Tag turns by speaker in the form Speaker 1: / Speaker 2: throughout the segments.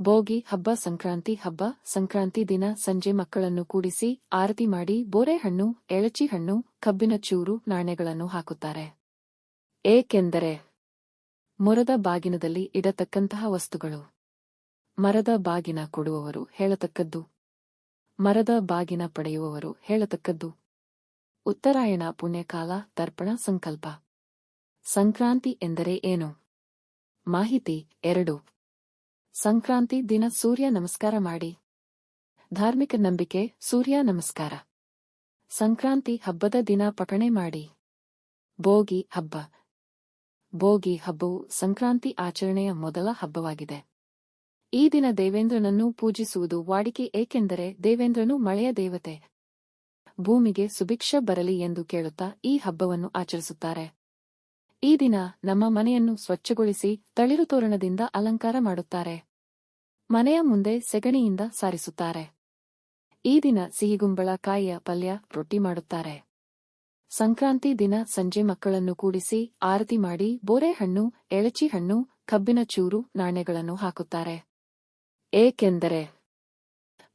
Speaker 1: ಭೋಗಿ ಹಬ್ಬ, ಸಂಕ್ರಾಂತಿ ಹಬ್ಬ, ಸಂಕ್ರಾಂತಿ ದಿನ, ಸಂಜೆ ಮಕ್ಕಳನ್ನು ಕೂಡಿಸಿ ಆರತಿ ಮಾಡಿ ಬೋರೆಹಣ್ಣು ಎಳಚಿಹಣ್ಣು ಕಬ್ಬಿನ ಚೂರು, ನಾಣ್ಯಗಳನ್ನು ಹಾಕುತ್ತಾರೆ. ಏಕೆಂದರೆ ಮೊರದ ಬಾಗಿನದಲ್ಲಿ ಇಡತಕ್ಕಂತಹ ವಸ್ತುಗಳು. ಮರದ ಬಾಗಿನ ಕೊಡುವವರು ಹೇಳತಕ್ಕದ್ದು. ಮರದ ಬಾಗಿನ ಪಡೆಯುವವರು ಹೇಳತಕ್ಕದ್ದು. ಉತ್ತರಾಯಣ ಪುಣ್ಯಕಾಲ, ತರ್ಪಣ ಸಂಕಲ್ಪ. ಸಂಕ್ರಾಂತಿ ಎಂದರೆ ಏನು? ಮಾಹಿತಿ ಎರಡು. ಸಂಕ್ರಾಂತಿ ದಿನ ಸೂರ್ಯ ನಮಸ್ಕಾರ ಮಾಡಿ. ಧಾರ್ಮಿಕ ನಂಬಿಕೆ, ಸೂರ್ಯ ನಮಸ್ಕಾರ. ಸಂಕ್ರಾಂತಿ ಹಬ್ಬದ ದಿನ ಪಠಣೆ ಮಾಡಿ. ಭೋಗಿ ಹಬ್ಬ. ಭೋಗಿ ಹಬ್ಬವು ಸಂಕ್ರಾಂತಿ ಆಚರಣೆಯ ಮೊದಲ ಹಬ್ಬವಾಗಿದೆ. ಈ ದಿನ ದೇವೇಂದ್ರನನ್ನು ಪೂಜಿಸುವುದು ವಾಡಿಕೆ ಏಕೆಂದರೆ ದೇವೇಂದ್ರನು ಮಳೆಯ ದೇವತೆ. ಭೂಮಿಗೆ ಸುಭಿಕ್ಷ ಬರಲಿ ಎಂದು ಕೇಳುತ್ತಾ ಈ ಹಬ್ಬವನ್ನು ಆಚರಿಸುತ್ತಾರೆ. ಈ ದಿನ ನಮ್ಮ ಮನೆಯನ್ನು ಸ್ವಚ್ಛಗೊಳಿಸಿ ತಳಿರು ತೋರಣದಿಂದ ಅಲಂಕಾರ ಮಾಡುತ್ತಾರೆ. ಮನೆಯ ಮುಂದೆ ಸೆಗಣಿಯಿಂದ ಸಾರಿಸುತ್ತಾರೆ. ಈ ದಿನ ಸಿಹಿಗುಂಬಳ ಕಾಯಿಯ ಪಲ್ಯ, ರೊಟ್ಟಿ ಮಾಡುತ್ತಾರೆ. ಸಂಕ್ರಾಂತಿ ದಿನ ಸಂಜೆ ಮಕ್ಕಳನ್ನು ಕೂಡಿಸಿ ಆರತಿ ಮಾಡಿ ಬೋರೆಹಣ್ಣು ಎಳಚಿ ಹಣ್ಣು ಕಬ್ಬಿನ ಚೂರು, ನಾಣ್ಯಗಳನ್ನು ಹಾಕುತ್ತಾರೆ. ಏಕೆಂದರೆ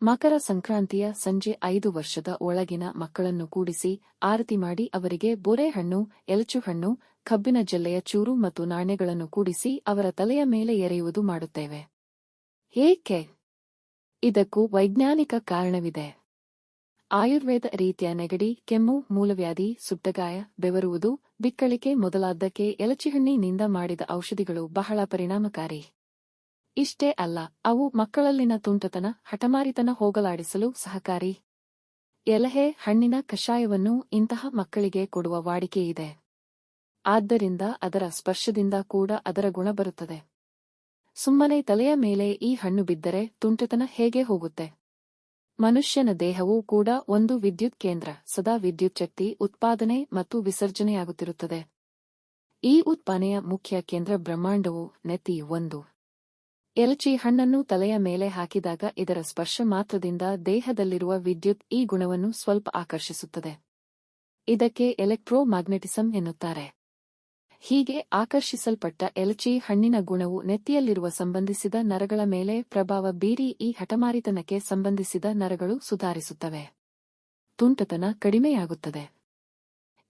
Speaker 1: ಮಕರ ಸಂಕ್ರಾಂತಿಯ ಸಂಜೆ ಐದು ವರ್ಷದ ಒಳಗಿನ ಮಕ್ಕಳನ್ನು ಕೂಡಿಸಿ ಆರತಿ ಮಾಡಿ ಅವರಿಗೆ ಬೋರೆಹಣ್ಣು ಎಲಚು ಹಣ್ಣು ಕಬ್ಬಿನ ಜಲ್ಲೆಯ ಚೂರು ಮತ್ತು ನಾಣ್ಯಗಳನ್ನು ಕೂಡಿಸಿ ಅವರ ತಲೆಯ ಮೇಲೆ ಎರೆಯುವುದು ಮಾಡುತ್ತೇವೆ. ಏಕೆ? ಇದಕ್ಕೂ ವೈಜ್ಞಾನಿಕ ಕಾರಣವಿದೆ. ಆಯುರ್ವೇದ ರೀತಿಯ ನೆಗಡಿ, ಕೆಮ್ಮು, ಮೂಲವ್ಯಾಧಿ ಸುಟ್ಟಗಾಯ ಬೆವರುವುದು, ಬಿಕ್ಕಳಿಕೆ ಮೊದಲಾದ್ದಕ್ಕೆ ಎಲಚಿಹಣ್ಣಿನಿಂದ ಮಾಡಿದ ಔಷಧಿಗಳು ಬಹಳ ಪರಿಣಾಮಕಾರಿ. ಇಷ್ಟೇ ಅಲ್ಲ, ಅವು ಮಕ್ಕಳಲ್ಲಿನ ತುಂಟತನ, ಹಠಮಾರಿತನ ಹೋಗಲಾಡಿಸಲು ಸಹಕಾರಿ. ಎಲಹೆ, ಹಣ್ಣಿನ ಕಷಾಯವನ್ನು ಇಂತಹ ಮಕ್ಕಳಿಗೆ ಕೊಡುವ ವಾಡಿಕೆಯಿದೆ ಆದ್ದರಿಂದ ಅದರ ಸ್ಪರ್ಶದಿಂದ ಕೂಡ ಅದರ ಗುಣ ಬರುತ್ತದೆ. ಸುಮ್ಮನೆ ತಲೆಯ ಮೇಲೆ ಈ ಹಣ್ಣು ಬಿದ್ದರೆ ತುಂಟತನ ಹೇಗೆ ಹೋಗುತ್ತೆ? ಮನುಷ್ಯನ ದೇಹವೂ ಕೂಡ ಒಂದು ವಿದ್ಯುತ್ ಕೇಂದ್ರ, ಸದಾ ವಿದ್ಯುತ್ ಶಕ್ತಿ, ಉತ್ಪಾದನೆ ಮತ್ತು ವಿಸರ್ಜನೆಯಾಗುತ್ತಿರುತ್ತದೆ. ಈ ಉತ್ಪಾದನೆಯ ಮುಖ್ಯ ಕೇಂದ್ರ ಬ್ರಹ್ಮಾಂಡವು ನೆತಿ ಒಂದು. ಎಲಚಿ ಹಣ್ಣನ್ನು ತಲೆಯ ಮೇಲೆ ಹಾಕಿದಾಗ ಇದರ ಸ್ಪರ್ಶ ಮಾತ್ರದಿಂದ ದೇಹದಲ್ಲಿರುವ ವಿದ್ಯುತ್ ಈ ಗುಣವನ್ನು ಸ್ವಲ್ಪ ಆಕರ್ಷಿಸುತ್ತದೆ. ಇದಕ್ಕೆ ಎಲೆಕ್ಟ್ರೋಮ್ಯಾಗ್ನೆಟಿಸಂ ಎನ್ನುತ್ತಾರೆ. ಹೀಗೆ ಆಕರ್ಷಿಸಲ್ಪಟ್ಟ ಎಲಚಿ ಹಣ್ಣಿನ ಗುಣವು ನೆತ್ತಿಯಲ್ಲಿರುವ ಸಂಬಂಧಿಸಿದ ನರಗಳ ಮೇಲೆ ಪ್ರಭಾವ ಬೀರಿ ಈ ಹಠಮಾರಿತನಕ್ಕೆ ಸಂಬಂಧಿಸಿದ ನರಗಳು ಸುಧಾರಿಸುತ್ತವೆ. ತುಂಟತನ ಕಡಿಮೆಯಾಗುತ್ತದೆ.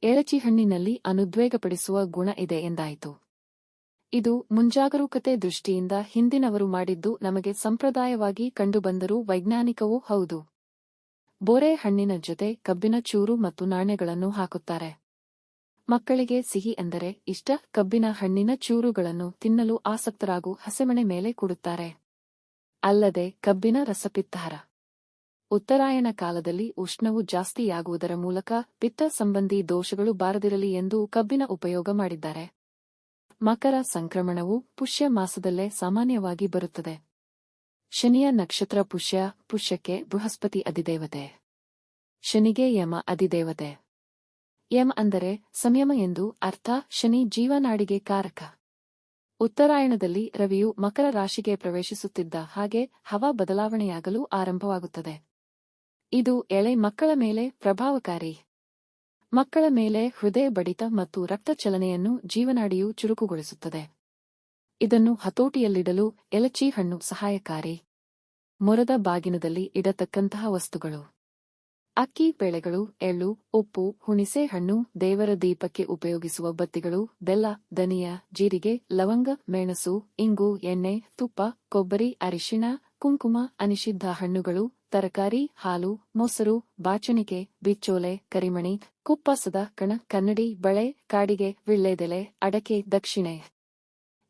Speaker 1: ಎಳಚಿ ಹಣ್ಣಿನಲ್ಲಿ ಅನುದ್ವೇಗಪಡಿಸುವ ಗುಣ ಇದೆ ಎಂದಾಯಿತು. ಇದು ಮುಂಜಾಗರೂಕತೆ ದೃಷ್ಟಿಯಿಂದ ಹಿಂದಿನವರು ಮಾಡಿದ್ದು ನಮಗೆ ಸಂಪ್ರದಾಯವಾಗಿ ಕಂಡುಬಂದರೂ ವೈಜ್ಞಾನಿಕವೂ ಹೌದು. ಬೋರೆ ಹಣ್ಣಿನ ಜೊತೆ ಕಬ್ಬಿನ ಚೂರು ಮತ್ತು ನಾಣ್ಯಗಳನ್ನು ಹಾಕುತ್ತಾರೆ. ಮಕ್ಕಳಿಗೆ ಸಿಹಿ ಎಂದರೆ ಇಷ್ಟ, ಕಬ್ಬಿನ ಹಣ್ಣಿನ ಚೂರುಗಳನ್ನು ತಿನ್ನಲು ಆಸಕ್ತರಾಗು ಹಸೆಮಣೆ ಮೇಲೆ ಕೊಡುತ್ತಾರೆ. ಅಲ್ಲದೆ ಕಬ್ಬಿನ ರಸಪಿತ್ತಾರ ಉತ್ತರಾಯಣ ಕಾಲದಲ್ಲಿ ಉಷ್ಣವು ಜಾಸ್ತಿಯಾಗುವುದರ ಮೂಲಕ ಪಿತ್ತ ಸಂಬಂಧಿ ದೋಷಗಳು ಬಾರದಿರಲಿ ಎಂದು ಕಬ್ಬಿನ ಉಪಯೋಗ ಮಾಡಿದ್ದಾರೆ. ಮಕರ ಸಂಕ್ರಮಣವು ಪುಷ್ಯ ಮಾಸದಲ್ಲೇ ಸಾಮಾನ್ಯವಾಗಿ ಬರುತ್ತದೆ. ಶನಿಯ ನಕ್ಷತ್ರ ಪುಷ್ಯ, ಪುಷ್ಯಕ್ಕೆ ಬೃಹಸ್ಪತಿ ಅಧಿದೇವತೆ. ಶನಿಗೆ ಯಮ ಅಧಿದೇವತೆ. ಯಮ ಅಂದರೆ ಸಂಯಮ ಎಂದು ಅರ್ಥ ಶನಿ ಜೀವನಾಡಿಗೆ ಕಾರಕ. ಉತ್ತರಾಯಣದಲ್ಲಿ ರವಿಯು ಮಕರ ರಾಶಿಗೆ ಪ್ರವೇಶಿಸುತ್ತಿದ್ದ ಹಾಗೆ ಹವಾ ಬದಲಾವಣೆಯಾಗಲು ಆರಂಭವಾಗುತ್ತದೆ. ಇದು ಎಳೆ ಮಕ್ಕಳ ಮೇಲೆ ಪ್ರಭಾವಕಾರಿ. ಮಕ್ಕಳ ಮೇಲೆ ಹೃದಯ ಬಡಿತ ಮತ್ತು ರಕ್ತ ಚಲನೆಯನ್ನು ಜೀವನಾಡಿಯು ಚುರುಕುಗೊಳಿಸುತ್ತದೆ. ಇದನ್ನು ಹತೋಟಿಯಲ್ಲಿಡಲು ಎಲಚಿ ಹಣ್ಣು ಸಹಾಯಕಾರಿ. ಮೊರದ ಬಾಗಿನದಲ್ಲಿ ಇಡತಕ್ಕಂತಹ ವಸ್ತುಗಳು. ಅಕ್ಕಿ, ಬೆಳೆಗಳು, ಎಳ್ಳು, ಉಪ್ಪು, ಹುಣಿಸೆ ಹಣ್ಣು, ದೇವರ ದೀಪಕ್ಕೆ ಉಪಯೋಗಿಸುವ ಬತ್ತಿಗಳು, ಬೆಲ್ಲ ದನಿಯ ಜೀರಿಗೆ, ಲವಂಗ, ಮೆಣಸು, ಇಂಗು, ಎಣ್ಣೆ, ತುಪ್ಪ, ಕೊಬ್ಬರಿ, ಅರಿಶಿಣ, ಕುಂಕುಮ, ಅನಿಷಿದ್ಧ ಹಣ್ಣುಗಳು, ತರಕಾರಿ, ಹಾಲು, ಮೊಸರು, ಬಾಚಣಿಕೆ, ಬಿಚ್ಚೋಲೆ, ಕರಿಮಣಿ, ಕುಪ್ಪಸದ, ಕಣ, ಕನ್ನಡಿ, ಬಳೆ, ಕಾಡಿಗೆ, ವಿಳ್ಳೆದೆಲೆ, ಅಡಕೆ, ದಕ್ಷಿಣೆ.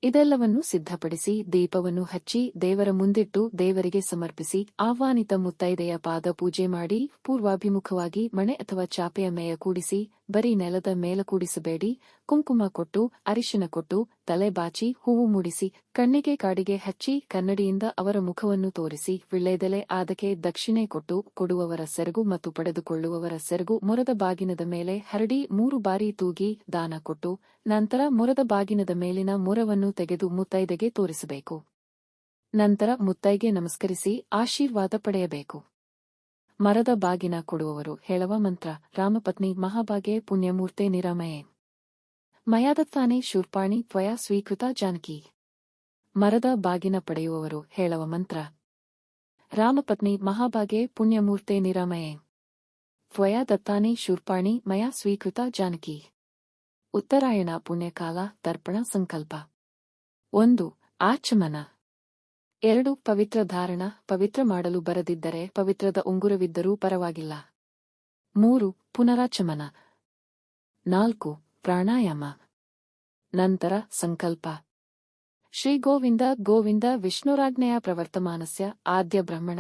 Speaker 1: ಇದೆಲ್ಲವನ್ನು ಸಿದ್ಧಪಡಿಸಿ, ದೀಪವನ್ನು ಹಚ್ಚಿ, ದೇವರ ಮುಂದಿಟ್ಟು, ದೇವರಿಗೆ ಸಮರ್ಪಿಸಿ, ಆಹ್ವಾನಿತ ಮುತ್ತೈದೆಯ ಪಾದ ಪೂಜೆ ಮಾಡಿ, ಪೂರ್ವಾಭಿಮುಖವಾಗಿ ಮಣೆ ಅಥವಾ ಚಾಪೆಯ ಮೇಯ ಕೂಡಿಸಿ, ಬರೀ ನೆಲದ ಮೇಲ ಕೂಡಿಸಬೇಡಿ, ಕುಂಕುಮ ಕೊಟ್ಟು, ಅರಿಶಿನ ಕೊಟ್ಟು ತಲೆ ಬಾಚಿ ಹೂವು ಮುಡಿಸಿ, ಕಣ್ಣಿಗೆ ಕಾಡಿಗೆ ಹಚ್ಚಿ, ಕನ್ನಡಿಯಿಂದ ಅವರ ಮುಖವನ್ನು ತೋರಿಸಿ, ವಿಳ್ಳೆದೆಲೆ ಆದಕ್ಕೆ ದಕ್ಷಿಣೆ ಕೊಟ್ಟು ಕೊಡುವವರ ಸೆರಗು ಮತ್ತು ಪಡೆದುಕೊಳ್ಳುವವರ ಸೆರಗು ಮೊರದ ಬಾಗಿನದ ಮೇಲೆ ಹರಡಿ ಮೂರು ಬಾರಿ ತೂಗಿ ದಾನ ಕೊಟ್ಟು, ನಂತರ ಮೊರದ ಬಾಗಿನದ ಮೇಲಿನ ಮೊರವನ್ನು ತೆಗೆದು ಮುತ್ತೈದೆಗೆ ತೋರಿಸಬೇಕು. ನಂತರ ಮುತ್ತೈಗೆ ನಮಸ್ಕರಿಸಿ ಆಶೀರ್ವಾದ ಪಡೆಯಬೇಕು. ಮರದ ಬಾಗಿನ ಕೊಡುವವರು ಹೇಳವ ಮಂತ್ರ, ರಾಮಪತ್ನಿ ಮಹಾಭಾಗೆ ಪುಣ್ಯಮೂರ್ತೆ ನಿರಾಮಯೇ. ಮಯಾದತ್ತಾನೆ ಶೂರ್ಪಾಣಿ ತ್ವಯಾ ಸ್ವೀಕೃತ ಜಾನಕಿ. ಮರದ ಬಾಗಿನ ಪಡೆಯುವವರು ಹೇಳುವ ಮಂತ್ರ. ರಾಮಪತ್ನಿ ಮಹಾಭಾಗೆ ಪುಣ್ಯಮೂರ್ತೆ ನಿರಾಮಯೇ. ತ್ವಯಾ ದತ್ತಾನೆ ಶೂರ್ಪಾಣಿ ಮಯಾ ಸ್ವೀಕೃತ ಜಾನಕಿ. ಉತ್ತರಾಯಣ ಪುಣ್ಯಕಾಲ ತರ್ಪಣ ಸಂಕಲ್ಪ. ಒಂದು, ಆಚಮನ. ಎರಡು, ಪವಿತ್ರ ಧಾರಣ, ಪವಿತ್ರ ಮಾಡಲು ಬರದಿದ್ದರೆ ಪವಿತ್ರದ ಉಂಗುರವಿದ್ದರೂ ಪರವಾಗಿಲ್ಲ. ಮೂರು, ಪುನರಾಚಮನ. ನಾಲ್ಕು ಪ್ರಾಣಾಯಾಮ. ನಂತರ ಸಂಕಲ್ಪ. ಶ್ರೀ ಗೋವಿಂದ ಗೋವಿಂದ ವಿಷ್ಣುರಾಜ್ಞೆಯ ಪ್ರವರ್ತಮಾನಸ್ಯ ಆದ್ಯ ಬ್ರಹ್ಮಣ,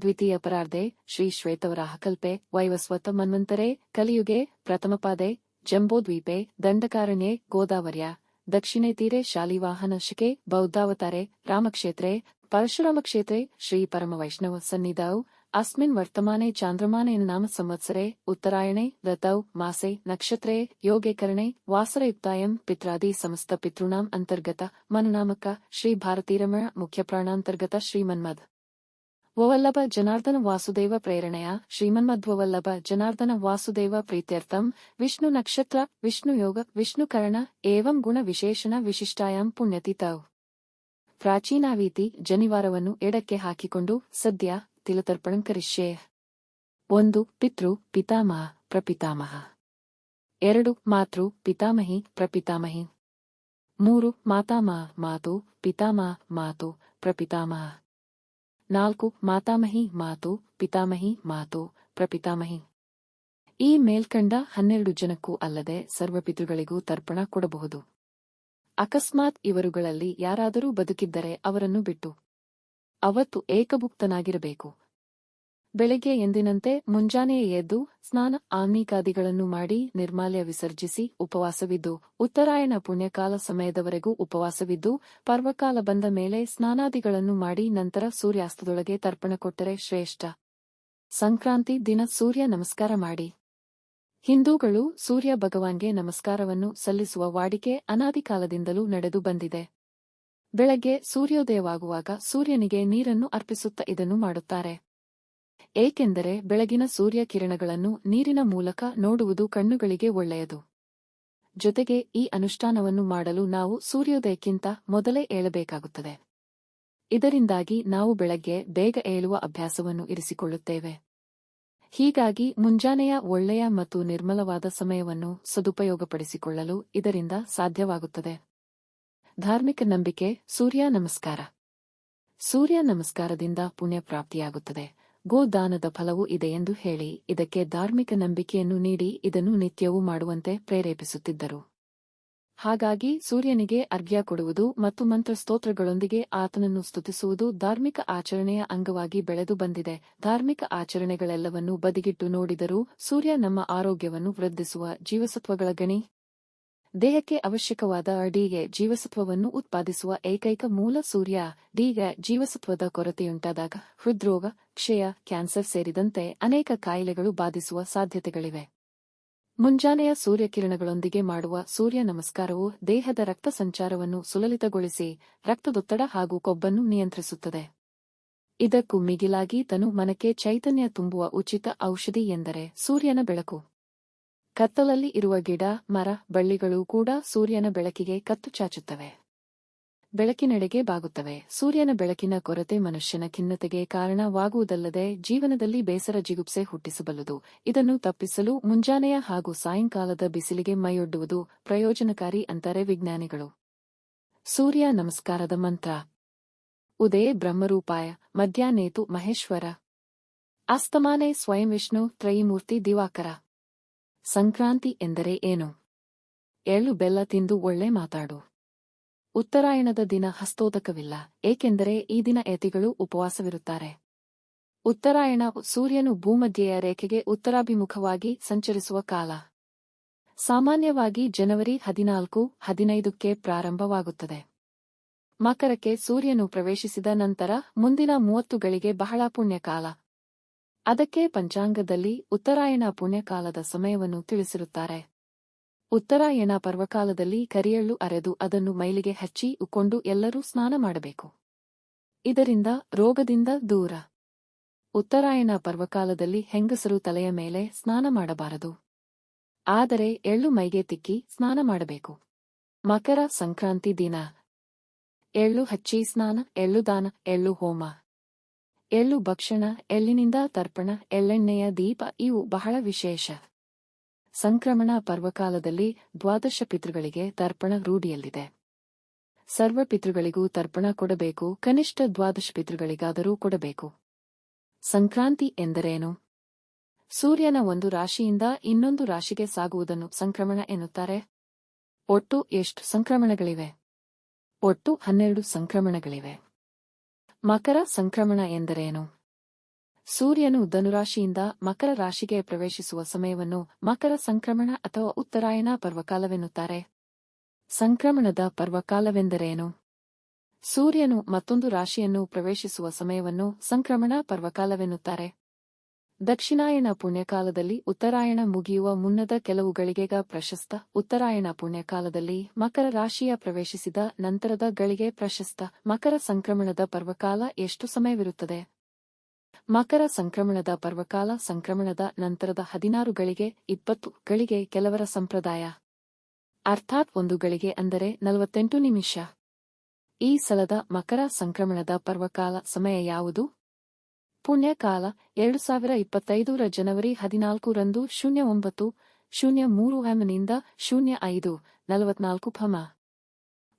Speaker 1: ದ್ವಿತೀಯ ಪರಾರ್ಧೆ, ಶ್ರೀ ಶ್ವೇತವರಾಹಕಲ್ಪೆ ವೈವಸ್ವತ ಮನ್ವಂತರೆ, ಕಲಿಯುಗೆ, ಪ್ರಥಮಪಾದೆ, ಜಂಬೋದ್ವೀಪೆ, ದಂಡಕಾರಣ್ಯೆ, ಗೋದಾವರ್ಯ, ದಕ್ಷಿಣೆ ತೀರೆ, ಶಾಲಿವಾಹನ ಶಿಕೆ ಬೌದ್ಧಾವತಾರೆ, ರಾಮಕ್ಷೇತ್ರೆ ಪರಶುರಾಮಕ್ಷೇತ್ರೆ ಶ್ರೀ ಪರಮವೈಷ್ಣವ ಸನ್ನಿಧೌ ವರ್ತಮಾನೆ ಚಾಂದ್ರಮಾನೇನ ನಾಮ ಸಂವತ್ಸರೆ, ಉತ್ತರಾಯಣೆ, ರತೌ, ಮಾಸೆ, ನಕ್ಷತ್ರೆ ಯೋಗೆ ಕರಣೆ ವಾಸರಯುಕ್ತಾಯಂ, ಪಿತ್ರಾದಿ ಸಮಸ್ತ ಪಿತೃಣಾಂ ಅಂತರ್ಗತ, ಮನುನಾಮಕ, ಶ್ರೀ ಭಾರತೀರಮಣ, ಮುಖ್ಯ ಪ್ರಾಣಾಂತರ್ಗತ, ಶ್ರೀಮನ್ಮದ್. ವವಲ್ಲಭ ಜನಾರ್ದನ ವಾಸುದೇವ ಪ್ರೇರಣೆಯ ಶ್ರೀಮನ್ಮಧ್ವವಲ್ಲಭ ಜನಾರ್ದನ ವಾಸುದೇವ ಪ್ರೀತ್ಯರ್ಥಂ, ವಿಷ್ಣು ನಕ್ಷತ್ರ, ವಿಷ್ಣು ಯೋಗ, ವಿಷ್ಣು ಕರಣ, ಏವಂ ಗುಣ ವಿಶೇಷಣ ವಿಶಿಷ್ಟಾಯಾಂ ತಾವು ಪ್ರಾಚೀನಾವೀತಿ ಜನಿವಾರವನ್ನು ಎಡಕ್ಕೆ ಹಾಕಿಕೊಂಡು ಸದ್ಯ ತಿಲತರ್ಪಣಂ ಕರಿಷ್ಯೆ. ಒಂದು, ಪಿತೃ, ಪಿತಾಮಹ, ಪ್ರಪಿತಾಮಹ. ಎರಡು, ಮಾತೃ, ಪಿತಾಮಹಿ, ಪ್ರಪಿತಾಮಹಿ. ಮೂರು, ಮಾತಾಮಹ, ಮಾತು, ಪಿತಾಮಹ, ಮಾತು, ಪ್ರಪಿತಾಮಹ. ನಾಲ್ಕು, ಮಾತಾಮಹಿ, ಮಾತು, ಪಿತಾಮಹಿ, ಮಾತು, ಪ್ರಪಿತಾಮಹಿ. ಈ ಮೇಲ್ಕಂಡ ಹನ್ನೆರಡು ಜನಕ್ಕೂ ಅಲ್ಲದೆ ಸರ್ವಪಿತೃಗಳಿಗೂ ತರ್ಪಣ ಕೊಡಬಹುದು. ಅಕಸ್ಮಾತ್ ಇವರುಗಳಲ್ಲಿ ಯಾರಾದರೂ ಬದುಕಿದ್ದರೆ ಅವರನ್ನು ಬಿಟ್ಟು. ಅವತ್ತು ಏಕಭುಕ್ತನಾಗಿರಬೇಕು. ಬೆಳಗ್ಗೆ ಎಂದಿನಂತೆ ಮುಂಜಾನೆಯೇ ಎದ್ದು ಸ್ನಾನ ಆನ್ಮೀಕಾದಿಗಳನ್ನು ಮಾಡಿ ನಿರ್ಮಾಲ್ಯ ವಿಸರ್ಜಿಸಿ ಉಪವಾಸವಿದ್ದು, ಉತ್ತರಾಯಣ ಪುಣ್ಯಕಾಲ ಸಮಯದವರೆಗೂ ಉಪವಾಸವಿದ್ದು, ಪರ್ವಕಾಲ ಬಂದ ಮೇಲೆ ಸ್ನಾನಾದಿಗಳನ್ನು ಮಾಡಿ ನಂತರ ಸೂರ್ಯಾಸ್ತದೊಳಗೆ ತರ್ಪಣ ಕೊಟ್ಟರೆ ಶ್ರೇಷ್ಠ. ಸಂಕ್ರಾಂತಿ ದಿನ ಸೂರ್ಯ ನಮಸ್ಕಾರ ಮಾಡಿ. ಹಿಂದೂಗಳು ಸೂರ್ಯ ಭಗವಾನ್ಗೆ ನಮಸ್ಕಾರವನ್ನು ಸಲ್ಲಿಸುವ ವಾಡಿಕೆ ಅನಾದಿಕಾಲದಿಂದಲೂ ನಡೆದು ಬಂದಿದೆ. ಬೆಳಗ್ಗೆ ಸೂರ್ಯೋದಯವಾಗುವಾಗ ಸೂರ್ಯನಿಗೆ ನೀರನ್ನು ಅರ್ಪಿಸುತ್ತಾ ಇದನ್ನು ಮಾಡುತ್ತಾರೆ. ಏಕೆಂದರೆ ಬೆಳಗಿನ ಸೂರ್ಯ ಕಿರಣಗಳನ್ನು ನೀರಿನ ಮೂಲಕ ನೋಡುವುದು ಕಣ್ಣುಗಳಿಗೆ ಒಳ್ಳೆಯದು. ಜೊತೆಗೆ ಈ ಅನುಷ್ಠಾನವನ್ನು ಮಾಡಲು ನಾವು ಸೂರ್ಯೋದಯಕ್ಕಿಂತ ಮೊದಲೇ ಏಳಬೇಕಾಗುತ್ತದೆ. ಇದರಿಂದಾಗಿ ನಾವು ಬೆಳಗ್ಗೆ ಬೇಗ ಏಳುವ ಅಭ್ಯಾಸವನ್ನು ಇರಿಸಿಕೊಳ್ಳುತ್ತೇವೆ. ಹೀಗಾಗಿ ಮುಂಜಾನೆಯ ಒಳ್ಳೆಯ ಮತ್ತು ನಿರ್ಮಲವಾದ ಸಮಯವನ್ನು ಸದುಪಯೋಗಪಡಿಸಿಕೊಳ್ಳಲು ಇದರಿಂದ ಸಾಧ್ಯವಾಗುತ್ತದೆ. ಧಾರ್ಮಿಕ ನಂಬಿಕೆ, ಸೂರ್ಯ ನಮಸ್ಕಾರ. ಸೂರ್ಯ ನಮಸ್ಕಾರದಿಂದ ಪುಣ್ಯ ಪ್ರಾಪ್ತಿಯಾಗುತ್ತದೆ ಗೋದಾನದ ಫಲವೂ ಎಂದು ಹೇಳಿ, ಇದಕ್ಕೆ ಧಾರ್ಮಿಕ ನಂಬಿಕೆಯನ್ನು ನೀಡಿ, ಇದನ್ನು ನಿತ್ಯವೂ ಮಾಡುವಂತೆ ಪ್ರೇರೇಪಿಸುತ್ತಿದ್ದರು. ಹಾಗಾಗಿ ಸೂರ್ಯನಿಗೆ ಅರ್ಘ್ಯ ಕೊಡುವುದು ಮತ್ತು ಮಂತ್ರ ಸ್ತೋತ್ರಗಳೊಂದಿಗೆ ಆತನನ್ನು ಸ್ತುತಿಸುವುದು ಧಾರ್ಮಿಕ ಆಚರಣೆಯ ಅಂಗವಾಗಿ ಬೆಳೆದು ಬಂದಿದೆ. ಧಾರ್ಮಿಕ ಆಚರಣೆಗಳೆಲ್ಲವನ್ನೂ ಬದಿಗಿಟ್ಟು ನೋಡಿದರೂ ಸೂರ್ಯ ನಮ್ಮ ಆರೋಗ್ಯವನ್ನು ವೃದ್ಧಿಸುವ ಜೀವಸತ್ವಗಳ ಗಣಿ. ದೇಹಕ್ಕೆ ಅವಶ್ಯಕವಾದ ಡಿಗೆ ಜೀವಸತ್ವವನ್ನು ಉತ್ಪಾದಿಸುವ ಏಕೈಕ ಮೂಲ ಸೂರ್ಯ. ಡಿಗೆ ಜೀವಸತ್ವದ ಕೊರತೆಯುಂಟಾದಾಗ ಹೃದ್ರೋಗ, ಕ್ಷಯ, ಕ್ಯಾನ್ಸರ್ ಸೇರಿದಂತೆ ಅನೇಕ ಕಾಯಿಲೆಗಳು ಬಾಧಿಸುವ ಸಾಧ್ಯತೆಗಳಿವೆ. ಮುಂಜಾನೆಯ ಸೂರ್ಯಕಿರಣಗಳೊಂದಿಗೆ ಮಾಡುವ ಸೂರ್ಯ ನಮಸ್ಕಾರವು ದೇಹದ ರಕ್ತ ಸಂಚಾರವನ್ನು ಸುಲಲಿತಗೊಳಿಸಿ ರಕ್ತದೊತ್ತಡ ಹಾಗೂ ಕೊಬ್ಬನ್ನು ನಿಯಂತ್ರಿಸುತ್ತದೆ. ಇದಕ್ಕೂ ಮಿಗಿಲಾಗಿ ತನು ಮನಕ್ಕೆ ಚೈತನ್ಯ ತುಂಬುವ ಉಚಿತ ಔಷಧಿ ಎಂದರೆ ಸೂರ್ಯನ ಬೆಳಕು. ಕತ್ತಲಲ್ಲಿ ಇರುವ ಗಿಡ, ಮರ, ಬಳ್ಳಿಗಳು ಕೂಡ ಸೂರ್ಯನ ಬೆಳಕಿಗೆ ಕತ್ತು ಚಾಚುತ್ತವೆ. ಬೆಳಕಿನೆಡೆಗೆ ಬಾಗುತ್ತವೆ. ಸೂರ್ಯನ ಬೆಳಕಿನ ಕೊರತೆ ಮನುಷ್ಯನ ಖಿನ್ನತೆಗೆ ಕಾರಣವಾಗುವುದಲ್ಲದೆ ಜೀವನದಲ್ಲಿ ಬೇಸರ ಜಿಗುಪ್ಸೆ ಹುಟ್ಟಿಸಬಲ್ಲದು. ಇದನ್ನು ತಪ್ಪಿಸಲು ಮುಂಜಾನೆಯ ಹಾಗೂ ಸಾಯಂಕಾಲದ ಬಿಸಿಲಿಗೆ ಮೈಯೊಡ್ಡುವುದು ಪ್ರಯೋಜನಕಾರಿ ಅಂತಾರೆ ವಿಜ್ಞಾನಿಗಳು. ಸೂರ್ಯ ನಮಸ್ಕಾರದ ಮಂತ್ರ. ಉದಯ ಬ್ರಹ್ಮರೂಪಾಯ, ಮಧ್ಯಾಹ್ನೇತು ಮಹೇಶ್ವರ. ಅಸ್ತಮಾನೆ ಸ್ವಯಂ ವಿಷ್ಣು ತ್ರಯಿಮೂರ್ತಿ ದಿವಾಕರ. ಸಂಕ್ರಾಂತಿ ಎಂದರೆ ಏನು? ಎಳ್ಳು ಬೆಲ್ಲ ತಿಂದು ಒಳ್ಳೆ ಮಾತಾಡು. ಉತ್ತರಾಯಣದ ದಿನ ಹಸ್ತೋದಕವಿಲ್ಲ, ಏಕೆಂದರೆ ಈ ದಿನ ಯತಿಗಳು ಉಪವಾಸವಿರುತ್ತಾರೆ. ಉತ್ತರಾಯಣ ಸೂರ್ಯನು ಭೂಮಧ್ಯೆಯ ರೇಖೆಗೆ ಉತ್ತರಾಭಿಮುಖವಾಗಿ ಸಂಚರಿಸುವ ಕಾಲ. ಸಾಮಾನ್ಯವಾಗಿ ಜನವರಿ ಹದಿನಾಲ್ಕು, ಹದಿನೈದಕ್ಕೆ ಪ್ರಾರಂಭವಾಗುತ್ತದೆ. ಮಕರಕ್ಕೆ ಸೂರ್ಯನು ಪ್ರವೇಶಿಸಿದ ನಂತರ ಮುಂದಿನ ಮೂವತ್ತುಗಳಿಗೆ ಬಹಳ ಪುಣ್ಯಕಾಲ. ಅದಕ್ಕೆ ಪಂಚಾಂಗದಲ್ಲಿ ಉತ್ತರಾಯಣ ಪುಣ್ಯಕಾಲದ ಸಮಯವನ್ನು ತಿಳಿಸಿರುತ್ತಾರೆ. ಉತ್ತರಾಯಣ ಪರ್ವಕಾಲದಲ್ಲಿ ಕರಿಯಳ್ಳು ಅರೆದು ಅದನ್ನು ಮೈಲಿಗೆ ಹಚ್ಚಿ ಉಕ್ಕೊಂಡು ಎಲ್ಲರೂ ಸ್ನಾನ ಮಾಡಬೇಕು. ಇದರಿಂದ ರೋಗದಿಂದ ದೂರ. ಉತ್ತರಾಯಣ ಪರ್ವಕಾಲದಲ್ಲಿ ಹೆಂಗಸರು ತಲೆಯ ಮೇಲೆ ಸ್ನಾನ ಮಾಡಬಾರದು. ಆದರೆ ಎಳ್ಳು ಮೈಗೆ ತಿಕ್ಕಿ ಸ್ನಾನ ಮಾಡಬೇಕು. ಮಕರ ಸಂಕ್ರಾಂತಿ ದಿನ. ಎಳ್ಳು ಹಚ್ಚಿ ಸ್ನಾನ, ಎಳ್ಳು ದಾನ, ಎಳ್ಳು ಹೋಮ. ಎಳ್ಳು ಭಕ್ಷಣ, ಎಳ್ಳಿನಿಂದ ತರ್ಪಣ, ಎಳ್ಳೆಣ್ಣೆಯ ದೀಪ ಇವು ಬಹಳ ವಿಶೇಷ. ಸಂಕ್ರಮಣ ಪರ್ವಕಾಲದಲ್ಲಿ ದ್ವಾದಶ ಪಿತೃಗಳಿಗೆ ತರ್ಪಣ ರೂಢಿಯಲ್ಲಿದೆ. ಸರ್ವ ಪಿತೃಗಳಿಗೂ ತರ್ಪಣ ಕೊಡಬೇಕು, ಕನಿಷ್ಠ ದ್ವಾದಶ ಪಿತೃಗಳಿಗಾದರೂ ಕೊಡಬೇಕು. ಸಂಕ್ರಾಂತಿ ಎಂದರೇನು? ಸೂರ್ಯನ ಒಂದು ರಾಶಿಯಿಂದ ಇನ್ನೊಂದು ರಾಶಿಗೆ ಸಾಗುವುದನ್ನು ಸಂಕ್ರಮಣ ಎನ್ನುತ್ತಾರೆ. ಒಟ್ಟು ಎಷ್ಟು ಸಂಕ್ರಮಣಗಳಿವೆ? ಒಟ್ಟು ಹನ್ನೆರಡು ಸಂಕ್ರಮಣಗಳಿವೆ. ಮಕರ ಸಂಕ್ರಮಣ ಎಂದರೇನು? ಸೂರ್ಯನು ಧನುರಾಶಿಯಿಂದ ಮಕರ ರಾಶಿಗೆ ಪ್ರವೇಶಿಸುವ ಸಮಯವನ್ನು ಮಕರ ಸಂಕ್ರಮಣ ಅಥವಾ ಉತ್ತರಾಯಣ ಪರ್ವಕಾಲವೆನ್ನುತ್ತಾರೆ. ಸಂಕ್ರಮಣದ ಪರ್ವಕಾಲವೆಂದರೇನು? ಸೂರ್ಯನು ಮತ್ತೊಂದು ರಾಶಿಯನ್ನು ಪ್ರವೇಶಿಸುವ ಸಮಯವನ್ನು ಸಂಕ್ರಮಣ ಪರ್ವಕಾಲವೆನ್ನುತ್ತಾರೆ. ದಕ್ಷಿಣಾಯನ ಪುಣ್ಯಕಾಲದಲ್ಲಿ ಉತ್ತರಾಯಣ ಮುಗಿಯುವ ಮುನ್ನದ ಕೆಲವು ಗಳಿಗೆಗ ಪ್ರಶಸ್ತ ಉತ್ತರಾಯಣ ಪುಣ್ಯಕಾಲದಲ್ಲಿ ಮಕರ ರಾಶಿಯ ಪ್ರವೇಶಿಸಿದ ನಂತರದ ಗಳಿಗೆ ಪ್ರಶಸ್ತ ಮಕರ ಸಂಕ್ರಮಣದ ಪರ್ವಕಾಲ ಎಷ್ಟು ಸಮಯವಿರುತ್ತದೆ? ಮಕರ ಸಂಕ್ರಮಣದ ಪರ್ವಕಾಲ ಸಂಕ್ರಮಣದ ನಂತರದ ಹದಿನಾರು ಗಳಿಗೆ ಇಪ್ಪತ್ತು ಗಳಿಗೆ ಕೆಲವರ ಸಂಪ್ರದಾಯ? ಅರ್ಥಾತ್ ಒಂದು ಗಳಿಗೆ ಅಂದರೆ ನಲವತ್ತೆಂಟು ನಿಮಿಷ. ಈ ಸಲದ ಮಕರ ಸಂಕ್ರಮಣದ ಪರ್ವಕಾಲ ಸಮಯ ಯಾವುದು? ಪುಣ್ಯಕಾಲ ಎರಡು ಸಾವಿರ ಇಪ್ಪತ್ತೈದರ ಜನವರಿ ಹದಿನಾಲ್ಕರಂದು ಶೂನ್ಯ ಒಂಬತ್ತು, ಶೂನ್ಯ ಮೂರು ಎಂನಿಂದ ಶೂನ್ಯ ಐದು, ನಲವತ್ನಾಲ್ಕು ಫಮ.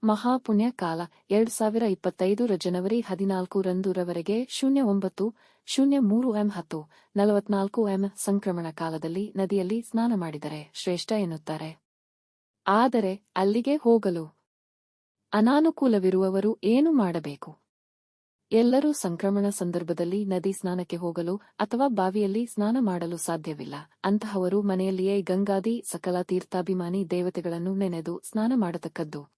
Speaker 1: ಮಹಾಪುಣ್ಯಕಾಲ ಎರಡು ಸಾವಿರ ಇಪ್ಪತ್ತೈದರ ಜನವರಿ ಹದಿನಾಲ್ಕರಂದು ರವರೆಗೆ ಶೂನ್ಯ ಒಂಬತ್ತು, ಶೂನ್ಯ ಮೂರು ಎಂ ಹತ್ತು, ನಲವತ್ನಾಲ್ಕು ಎಂ ಸಂಕ್ರಮಣ ಕಾಲದಲ್ಲಿ ನದಿಯಲ್ಲಿ ಸ್ನಾನ ಮಾಡಿದರೆ ಶ್ರೇಷ್ಠ ಎನ್ನುತ್ತಾರೆ. ಆದರೆ ಅಲ್ಲಿಗೆ ಹೋಗಲು ಅನಾನುಕೂಲವಿರುವವರು ಏನು ಮಾಡಬೇಕು? ಎಲ್ಲರೂ ಸಂಕ್ರಮಣ ಸಂದರ್ಭದಲ್ಲಿ ನದಿ ಸ್ನಾನಕ್ಕೆ ಹೋಗಲು ಅಥವಾ ಬಾವಿಯಲ್ಲಿ ಸ್ನಾನ ಮಾಡಲು ಸಾಧ್ಯವಿಲ್ಲ. ಅಂತಹವರು ಮನೆಯಲ್ಲಿಯೇ ಗಂಗಾದಿ, ಸಕಲ ತೀರ್ಥಾಭಿಮಾನಿ ದೇವತೆಗಳನ್ನು ನೆನೆದು ಸ್ನಾನ ಮಾಡತಕ್ಕದ್ದು.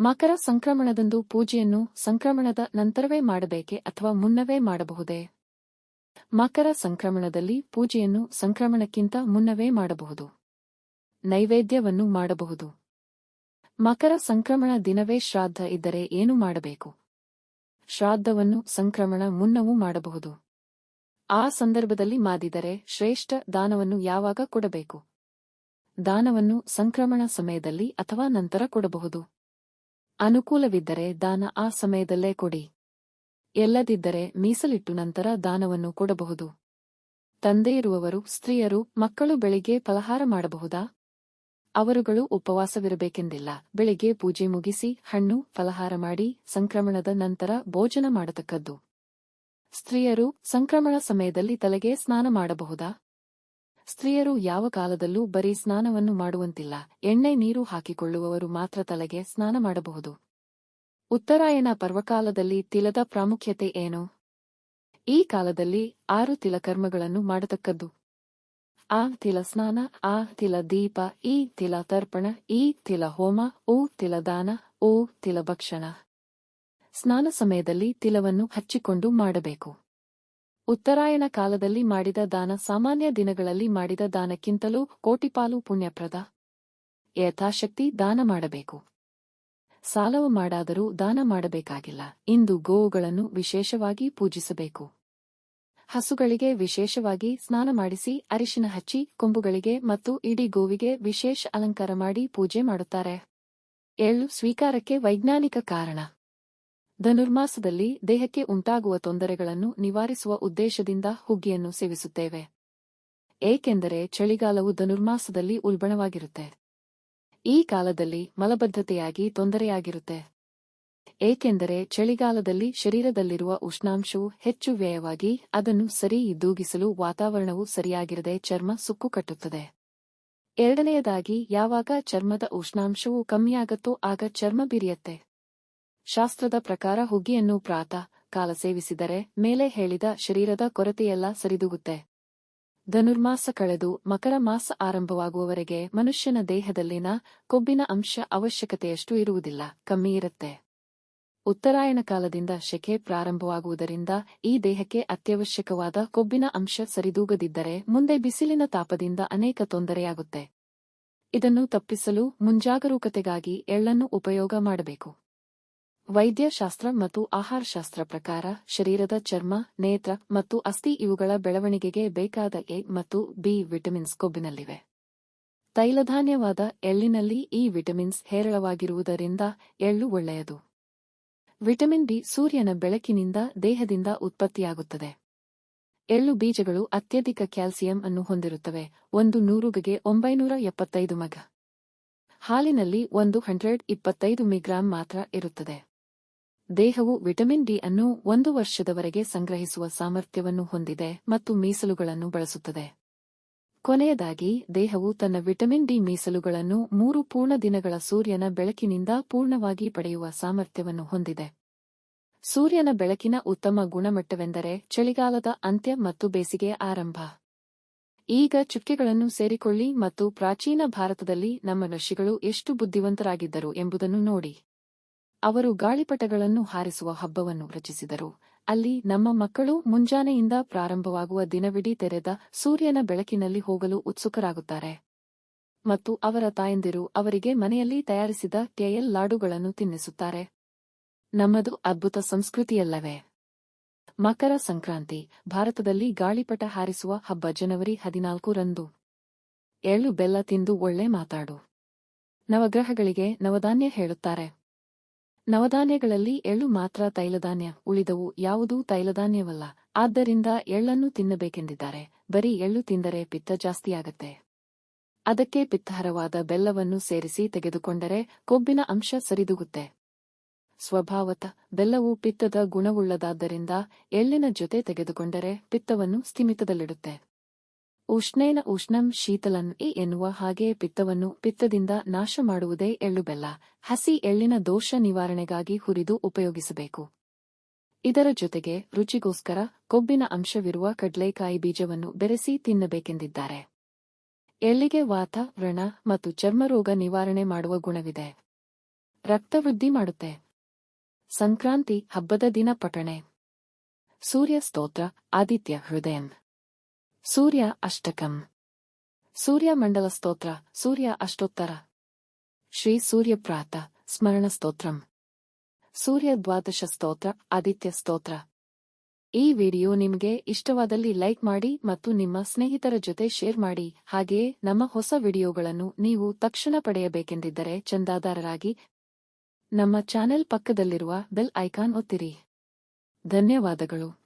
Speaker 1: ಮಕರ ಸಂಕ್ರಮಣದಂದು ಪೂಜೆಯನ್ನು ಸಂಕ್ರಮಣದ ನಂತರವೇ ಮಾಡಬೇಕೆ ಅಥವಾ ಮುನ್ನವೇ ಮಾಡಬಹುದೇ? ಮಕರ ಸಂಕ್ರಮಣದಲ್ಲಿ ಪೂಜೆಯನ್ನು ಸಂಕ್ರಮಣಕ್ಕಿಂತ ಮುನ್ನವೇ ಮಾಡಬಹುದು. ನೈವೇದ್ಯವನ್ನು ಮಾಡಬಹುದು. ಮಕರ ಸಂಕ್ರಮಣ ದಿನವೇ ಶ್ರಾದ್ದ ಇದ್ದರೆ ಏನು ಮಾಡಬೇಕು? ಶ್ರಾದ್ದವನ್ನು ಸಂಕ್ರಮಣ ಮುನ್ನವೂ ಮಾಡಬಹುದು. ಆ ಸಂದರ್ಭದಲ್ಲಿ ಮಾದಿದರೆ ಶ್ರೇಷ್ಠ ದಾನವನ್ನು ಯಾವಾಗ ಕೊಡಬೇಕು? ದಾನವನ್ನು ಸಂಕ್ರಮಣ ಸಮಯದಲ್ಲಿ ಅಥವಾ ನಂತರ ಕೊಡಬಹುದು? ಅನುಕೂಲವಿದ್ದರೆ ದಾನ ಆ ಸಮಯದಲ್ಲೇ ಕೊಡಿ. ಎಲ್ಲದಿದ್ದರೆ ಮೀಸಲಿಟ್ಟು ನಂತರ ದಾನವನ್ನು ಕೊಡಬಹುದು. ತಂದೆಯಿರುವವರು, ಸ್ತ್ರೀಯರು, ಮಕ್ಕಳು ಬೆಳಿಗ್ಗೆ ಫಲಹಾರ ಮಾಡಬಹುದಾ? ಅವರುಗಳು ಉಪವಾಸವಿರಬೇಕೆಂದಿಲ್ಲ. ಬೆಳಿಗ್ಗೆ ಪೂಜೆ ಮುಗಿಸಿ ಹಣ್ಣು, ಫಲಹಾರ ಮಾಡಿ ಸಂಕ್ರಮಣದ ನಂತರ ಭೋಜನ ಮಾಡತಕ್ಕದ್ದು. ಸ್ತ್ರೀಯರು ಸಂಕ್ರಮಣ ಸಮಯದಲ್ಲಿ ತಲೆಗೆ ಸ್ನಾನ ಮಾಡಬಹುದಾ? ಸ್ತ್ರೀಯರು ಯಾವ ಕಾಲದಲ್ಲೂ ಬರೀ ಸ್ನಾನವನ್ನು ಮಾಡುವಂತಿಲ್ಲ. ಎಣ್ಣೆ, ನೀರು ಹಾಕಿಕೊಳ್ಳುವವರು ಮಾತ್ರ ತಲೆಗೆ ಸ್ನಾನ ಮಾಡಬಹುದು. ಉತ್ತರಾಯಣ ಪರ್ವಕಾಲದಲ್ಲಿ ತಿಲದ ಪ್ರಾಮುಖ್ಯತೆ ಏನು? ಈ ಕಾಲದಲ್ಲಿ ಆರು ತಿಲಕರ್ಮಗಳನ್ನು ಮಾಡತಕ್ಕದ್ದು. ಆ ತಿಲ ಸ್ನಾನ, ಆ ತಿಲ ದೀಪ, ಈ ತಿಲ ತರ್ಪಣ, ಈ ತಿಲ ಹೋಮ ಓ ತಿಲ ದಾನ ಓ ತಿಲ ಭಕ್ಷಣ. ಸ್ನಾನ ಸಮಯದಲ್ಲಿ ತಿಲವನ್ನು ಹಚ್ಚಿಕೊಂಡು ಮಾಡಬೇಕು. ಉತ್ತರಾಯಣ ಕಾಲದಲ್ಲಿ ಮಾಡಿದ ದಾನ ಸಾಮಾನ್ಯ ದಿನಗಳಲ್ಲಿ ಮಾಡಿದ ದಾನಕ್ಕಿಂತಲೂ ಕೋಟಿಪಾಲು ಪುಣ್ಯಪ್ರದ ಯಥಾಶಕ್ತಿ ದಾನ ಮಾಡಬೇಕು. ಸಾಲವ ಮಾಡಾದರೂ ದಾನ ಮಾಡಬೇಕಾಗಿಲ್ಲ. ಇಂದು ಗೋವುಗಳನ್ನು ವಿಶೇಷವಾಗಿ ಪೂಜಿಸಬೇಕು. ಹಸುಗಳಿಗೆ ವಿಶೇಷವಾಗಿ ಸ್ನಾನ ಮಾಡಿಸಿ, ಅರಿಶಿನ ಹಚ್ಚಿ, ಕೊಂಬುಗಳಿಗೆ ಮತ್ತು ಇಡೀ ಗೋವಿಗೆ ವಿಶೇಷ ಅಲಂಕಾರ ಮಾಡಿ ಪೂಜೆ ಮಾಡುತ್ತಾರೆ. ಎಳ್ಳು ಸ್ವೀಕಾರಕ್ಕೆ ವೈಜ್ಞಾನಿಕ ಕಾರಣ. ಧನುರ್ಮಾಸದಲ್ಲಿ ದೇಹಕ್ಕೆ ಉಂಟಾಗುವ ತೊಂದರೆಗಳನ್ನು ನಿವಾರಿಸುವ ಉದ್ದೇಶದಿಂದ ಹುಗ್ಗಿಯನ್ನು ಸೇವಿಸುತ್ತೇವೆ. ಏಕೆಂದರೆ ಚಳಿಗಾಲವು ಧನುರ್ಮಾಸದಲ್ಲಿ ಉಲ್ಬಣವಾಗಿರುತ್ತೆ. ಈ ಕಾಲದಲ್ಲಿ ಮಲಬದ್ಧತೆಯಾಗಿ ತೊಂದರೆಯಾಗಿರುತ್ತೆ. ಏಕೆಂದರೆ ಚಳಿಗಾಲದಲ್ಲಿ ಶರೀರದಲ್ಲಿರುವ ಉಷ್ಣಾಂಶವು ಹೆಚ್ಚು ವ್ಯಯವಾಗಿ ಅದನ್ನು ಸರಿ ಇದ್ದೂಗಿಸಲು ವಾತಾವರಣವು ಸರಿಯಾಗಿರದೆ ಚರ್ಮ ಸುಕ್ಕು ಕಟ್ಟುತ್ತದೆ. ಎರಡನೆಯದಾಗಿ, ಯಾವಾಗ ಚರ್ಮದ ಉಷ್ಣಾಂಶವು ಕಮ್ಮಿಯಾಗತ್ತೋ ಆಗ ಚರ್ಮ ಬಿರಿಯತ್ತೆ. ಶಾಸ್ತ್ರದ ಪ್ರಕಾರ ಹುಗ್ಗಿಯನ್ನು ಪ್ರಾತಃ, ಕಾಲ ಸೇವಿಸಿದರೆ ಮೇಲೆ ಹೇಳಿದ ಶರೀರದ ಕೊರತೆಯೆಲ್ಲ ಸರಿದೂಗುತ್ತೆ. ಧನುರ್ಮಾಸ ಕಳೆದು ಮಕರ ಮಾಸ ಆರಂಭವಾಗುವವರೆಗೆ ಮನುಷ್ಯನ ದೇಹದಲ್ಲಿನ ಕೊಬ್ಬಿನ ಅಂಶ ಅವಶ್ಯಕತೆಯಷ್ಟು ಇರುವುದಿಲ್ಲ, ಕಮ್ಮಿ ಇರುತ್ತೆ. ಉತ್ತರಾಯಣ ಕಾಲದಿಂದ ಶೆಕೆ ಪ್ರಾರಂಭವಾಗುವುದರಿಂದ ಈ ದೇಹಕ್ಕೆ ಅತ್ಯವಶ್ಯಕವಾದ ಕೊಬ್ಬಿನ ಅಂಶ ಸರಿದೂಗದಿದ್ದರೆ ಮುಂದೆ ಬಿಸಿಲಿನ ತಾಪದಿಂದ ಅನೇಕ ತೊಂದರೆಯಾಗುತ್ತೆ. ಇದನ್ನು ತಪ್ಪಿಸಲು ಮುಂಜಾಗರೂಕತೆಗಾಗಿ ಎಳ್ಳನ್ನು ಉಪಯೋಗ ಮಾಡಬೇಕು. ವೈದ್ಯಶಾಸ್ತ್ರ ಮತ್ತು ಆಹಾರಶಾಸ್ತ್ರ ಪ್ರಕಾರ ಶರೀರದ ಚರ್ಮ, ನೇತ್ರ ಮತ್ತು ಅಸ್ಥಿ ಇವುಗಳ ಬೆಳವಣಿಗೆಗೆ ಬೇಕಾದ ಎ ಮತ್ತು ಬಿ ವಿಟಮಿನ್ಸ್ ಕೊಬ್ಬಿನಲ್ಲಿವೆ. ತೈಲಧಾನ್ಯವಾದ ಎಳ್ಳಿನಲ್ಲಿ ಈ ವಿಟಮಿನ್ಸ್ ಹೇರಳವಾಗಿರುವುದರಿಂದ ಎಳ್ಳು ಒಳ್ಳೆಯದು. ವಿಟಮಿನ್ ಡಿ ಸೂರ್ಯನ ಬೆಳಕಿನಿಂದ ದೇಹದಿಂದ ಉತ್ಪತ್ತಿಯಾಗುತ್ತದೆ. ಎಳ್ಳು ಬೀಜಗಳು ಅತ್ಯಧಿಕ ಕ್ಯಾಲ್ಸಿಯಂ ಅನ್ನು ಹೊಂದಿರುತ್ತವೆ. ಒಂದು ನೂರುಗೆ ಒಂಬೈನೂರ ಎಪ್ಪತ್ತೈದು ಮಗ. ಹಾಲಿನಲ್ಲಿ ಒಂದು ಹಂಡ್ರೆಡ್ ಇಪ್ಪತ್ತೈದು ಮಿಗ್ರಾಂ ಮಾತ್ರ ಇರುತ್ತದೆ. ದೇಹವು ವಿಟಮಿನ್ ಡಿ ಅನ್ನು ಒಂದು ವರ್ಷದವರೆಗೆ ಸಂಗ್ರಹಿಸುವ ಸಾಮರ್ಥ್ಯವನ್ನು ಹೊಂದಿದೆ ಮತ್ತು ಮೀಸಲುಗಳನ್ನು ಬಳಸುತ್ತದೆ. ಕೊನೆಯದಾಗಿ, ದೇಹವು ತನ್ನ ವಿಟಮಿನ್ ಡಿ ಮೀಸಲುಗಳನ್ನು ಮೂರು ಪೂರ್ಣ ದಿನಗಳ ಸೂರ್ಯನ ಬೆಳಕಿನಿಂದ ಪೂರ್ಣವಾಗಿ ಪಡೆಯುವ ಸಾಮರ್ಥ್ಯವನ್ನು ಹೊಂದಿದೆ. ಸೂರ್ಯನ ಬೆಳಕಿನ ಉತ್ತಮ ಗುಣಮಟ್ಟವೆಂದರೆ ಚಳಿಗಾಲದ ಅಂತ್ಯ ಮತ್ತು ಬೇಸಿಗೆಯ ಆರಂಭ. ಈಗ ಚುಕ್ಕೆಗಳನ್ನು ಸೇರಿಕೊಳ್ಳಿ ಮತ್ತು ಪ್ರಾಚೀನ ಭಾರತದಲ್ಲಿ ನಮ್ಮ ಋಷಿಗಳು ಎಷ್ಟು ಬುದ್ಧಿವಂತರಾಗಿದ್ದರು ಎಂಬುದನ್ನು ನೋಡಿ. ಅವರು ಗಾಳಿಪಟಗಳನ್ನು ಹಾರಿಸುವ ಹಬ್ಬವನ್ನು ರಚಿಸಿದರು. ಅಲ್ಲಿ ನಮ್ಮ ಮಕ್ಕಳು ಮುಂಜಾನೆಯಿಂದ ಪ್ರಾರಂಭವಾಗುವ ದಿನವಿಡೀ ತೆರೆದ ಸೂರ್ಯನ ಬೆಳಕಿನಲ್ಲಿ ಹೋಗಲು ಉತ್ಸುಕರಾಗುತ್ತಾರೆ. ಮತ್ತು ಅವರ ತಾಯಂದಿರು ಅವರಿಗೆ ಮನೆಯಲ್ಲಿ ತಯಾರಿಸಿದ ಟೇಯಲ್ ಲಾಡುಗಳನ್ನು ತಿನ್ನಿಸುತ್ತಾರೆ. ನಮ್ಮದು ಅದ್ಭುತ ಸಂಸ್ಕೃತಿಯಲ್ಲವೇ. ಮಕರ ಸಂಕ್ರಾಂತಿ, ಭಾರತದಲ್ಲಿ ಗಾಳಿಪಟ ಹಾರಿಸುವ ಹಬ್ಬ ಜನವರಿ ಹದಿನಾಲ್ಕು ರಂದು. ಎಳ್ಳು ಬೆಲ್ಲ ತಿಂದು ಒಳ್ಳೆ ಮಾತಾಡು. ನವಗ್ರಹಗಳಿಗೆ ನವಧಾನ್ಯ ಹೇಳುತ್ತಾರೆ. ನವಧಾನ್ಯಗಳಲ್ಲಿ ಎಳ್ಳು ಮಾತ್ರ ತೈಲಧಾನ್ಯ, ಉಳಿದವು ಯಾವುದೂ ತೈಲಧಾನ್ಯವಲ್ಲ. ಆದ್ದರಿಂದ ಎಳ್ಳನ್ನು ತಿನ್ನಬೇಕೆಂದಿದ್ದಾರೆ. ಬರೀ ಎಳ್ಳು ತಿಂದರೆ ಪಿತ್ತ ಜಾಸ್ತಿಯಾಗತ್ತೆ ಅದಕ್ಕೆ ಪಿತ್ತಹರವಾದ ಬೆಲ್ಲವನ್ನು ಸೇರಿಸಿ ತೆಗೆದುಕೊಂಡರೆ ಕೊಬ್ಬಿನ ಅಂಶ ಸರಿದುಗುತ್ತೆ. ಸ್ವಭಾವತ, ಬೆಲ್ಲವು ಪಿತ್ತದ ಗುಣವುಳ್ಳದಾದ್ದರಿಂದ ಎಳ್ಳಿನ ಜೊತೆ ತೆಗೆದುಕೊಂಡರೆ ಪಿತ್ತವನ್ನು ಸ್ಥಿಮಿತದಲ್ಲಿಡುತ್ತೆ. ಉಷ್ಣೇನ ಉಷ್ಣಂ ಶೀತಲನ್ ಇ ಎನ್ನುವ ಹಾಗೆ ಪಿತ್ತವನ್ನು ಪಿತ್ತದಿಂದ ನಾಶ ಮಾಡುವುದೇ ಎಳ್ಳುಬೆಲ್ಲ ಹಸಿ ಎಳ್ಳಿನ ದೋಷ ನಿವಾರಣೆಗಾಗಿ ಹುರಿದು ಉಪಯೋಗಿಸಬೇಕು. ಇದರ ಜೊತೆಗೆ ರುಚಿಗೋಸ್ಕರ ಕೊಬ್ಬಿನ ಅಂಶವಿರುವ ಕಡ್ಲೆಕಾಯಿ ಬೀಜವನ್ನು ಬೆರೆಸಿ ತಿನ್ನಬೇಕೆಂದಿದ್ದಾರೆ. ಎಳ್ಳಿಗೆ ವಾತ, ವ್ರಣ ಮತ್ತು ಚರ್ಮರೋಗ ನಿವಾರಣೆ ಮಾಡುವ ಗುಣವಿದೆ. ರಕ್ತವೃದ್ಧಿ ಮಾಡುತ್ತೆ. ಸಂಕ್ರಾಂತಿ ಹಬ್ಬದ ದಿನ ಪಠಣೆ. ಸೂರ್ಯ ಸ್ತೋತ್ರ, ಆದಿತ್ಯ ಹೃದಯಂ. ಸೂರ್ಯ ಅಷ್ಟಕಂ. ಸೂರ್ಯ ಮಂಡಲ ಸ್ತೋತ್ರ, ಸೂರ್ಯ ಅಷ್ಟೋತ್ತರ. ಶ್ರೀ ಸೂರ್ಯಪ್ರಾತ ಸ್ಮರಣ ಸ್ತೋತ್ರಂ. ಸೂರ್ಯ ದ್ವಾದಶ ಸ್ತೋತ್ರ, ಆದಿತ್ಯ ಸ್ತೋತ್ರ. ಈ ವಿಡಿಯೋ ನಿಮಗೆ ಇಷ್ಟವಾದಲ್ಲಿ ಲೈಕ್ ಮಾಡಿ ಮತ್ತು ನಿಮ್ಮ ಸ್ನೇಹಿತರ ಜೊತೆ ಶೇರ್ ಮಾಡಿ. ಹಾಗೆಯೇ ನಮ್ಮ ಹೊಸ ವಿಡಿಯೋಗಳನ್ನು ನೀವು ತಕ್ಷಣ ಪಡೆಯಬೇಕೆಂದಿದ್ದರೆ ಚಂದಾದಾರರಾಗಿ ನಮ್ಮ ಚಾನೆಲ್ ಪಕ್ಕದಲ್ಲಿರುವ ಬೆಲ್ ಐಕಾನ್ ಒತ್ತಿರಿ. ಧನ್ಯವಾದಗಳು.